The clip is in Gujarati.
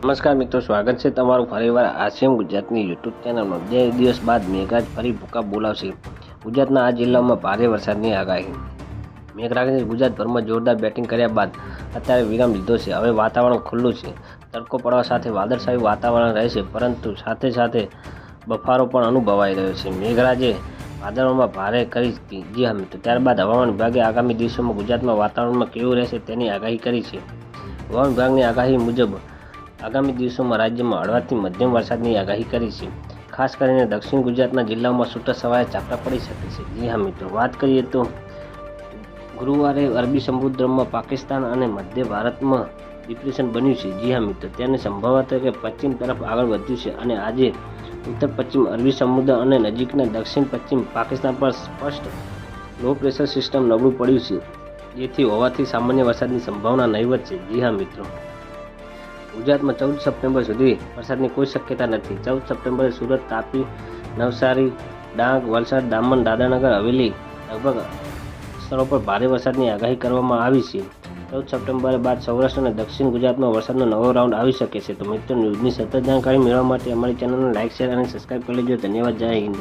નમસ્કાર મિત્રો, સ્વાગત છે તમારું ફરીવાર આસિયમ ગુજરાતની યુટ્યુબ ચેનલમાં. બે દિવસ બાદ મેઘરાજ ફરી ભૂકા બોલાવશે. ગુજરાતના આ જિલ્લામાં ભારે વરસાદની આગાહી. મેઘરાજે ગુજરાતભરમાં જોરદાર બેટિંગ કર્યા બાદ અત્યારે વિરામ લીધો છે. હવે વાતાવરણ ખુલ્લું છે. તડકો પડવા સાથે વાદળછાયું વાતાવરણ રહેશે, પરંતુ સાથે સાથે બફારો પણ અનુભવાઈ રહ્યો છે. મેઘરાજે વાદળોમાં ભારે કરી હતી. જી હા મિત્રો, ત્યારબાદ હવામાન વિભાગે આગામી દિવસોમાં ગુજરાતમાં વાતાવરણમાં કેવું રહેશે તેની આગાહી કરી છે. હવામાન વિભાગની આગાહી મુજબ આગામી દિવસોમાં રાજ્યમાં હળવાથી મધ્યમ વરસાદની આગાહી કરી છે. ખાસ કરીને દક્ષિણ ગુજરાતના જિલ્લાઓમાં છૂટા સવારે ઝાપટા પડી શકે છે. જી હા મિત્રો, વાત કરીએ તો ગુરુવારે અરબી સમુદ્રમાં પાકિસ્તાન અને મધ્ય ભારતમાં ડિપ્રેશન બન્યું છે. જી હા મિત્રો, તેને સંભવત કે પશ્ચિમ તરફ આગળ વધ્યું છે અને આજે ઉત્તર પશ્ચિમ અરબી સમુદ્ર અને નજીકના દક્ષિણ પશ્ચિમ પાકિસ્તાન પર સ્પષ્ટ લો પ્રેશર સિસ્ટમ નબળું પડ્યું છે. જેથી હોવાથી સામાન્ય વરસાદની સંભાવના નહીવત છે. જી હા મિત્રો. ગુજરાતમાં ચૌદ સપ્ટેમ્બર સુધી વરસાદની કોઈ શક્યતા નથી. ચૌદ સપ્ટેમ્બરે સુરત, તાપી, નવસારી, ડાંગ, વલસાડ, દામણ દાદાનગર હવેલી લગભગ સ્થળો પર ભારે વરસાદની આગાહી કરવામાં આવી છે. ચૌદ સપ્ટેમ્બર બાદ સૌરાષ્ટ્ર અને દક્ષિણ ગુજરાતમાં વરસાદનો નવો રાઉન્ડ આવી શકે છે. તો મિત્રો, ન્યૂઝની સતત જાણકારી મેળવવા માટે અમારી ચેનલને લાઇક શેર અને સબસ્ક્રાઇબ કરી લેજો. ધન્યવાદ. જય હિન્દ.